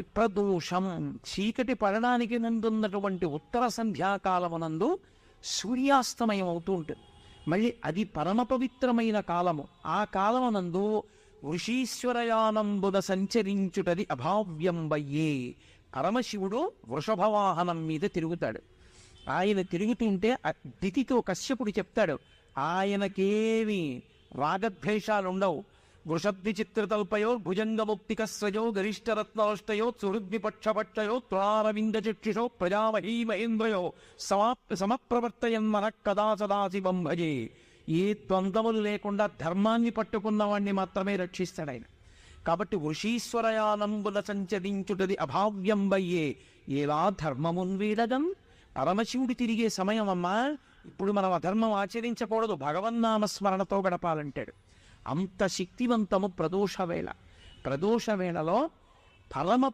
ప్రదోషం చీకటి పడడానికి నందున్నటువంటి ఉత్తర సంధ్యాకాలమునందు సూర్యాస్తమయం అవుతూ ఉంటుంది. మళ్ళీ అది పరమ పవిత్రమైన కాలము. ఆ కాలమునందు వృషీశ్వరయానంబుద సంచరించుటది అభావ్యంబయ్యే. పరమశివుడు వృషభవాహనం మీద తిరుగుతాడు. ఆయన తిరుగుతుంటే దితితో కశ్యపుడు చెప్తాడు ఆయనకేమి రాగద్వేషాలు ఉండవు వృషద్వి చిత్రతల్పయో భుజంగముక్తికస్రజో గరిష్టరత్నవష్టయో సుహృద్విపక్షపక్షయో త్రారవింద ప్రజామహీ మహేంద్రయో సమా సమప్రవర్తయన్ మన కదా సదాశివం భజే. ఏ ద్వంద్వములు లేకుండా ధర్మాన్ని పట్టుకున్నవాణ్ణి మాత్రమే రక్షిస్తాడు ఆయన కాబట్టి వృషీశ్వరయానంబుల సంచరించుటది అభావ్యంబయ్యే ఎలా ధర్మమున్ వీడగం పరమశివుడు తిరిగే సమయం అమ్మా ఇప్పుడు మనం అధర్మం ఆచరించకూడదు. భగవన్నామస్మరణతో గడపాలంటాడు. అంత శక్తివంతము ప్రదోష వేళ ప్రదోష వేళలో పరమ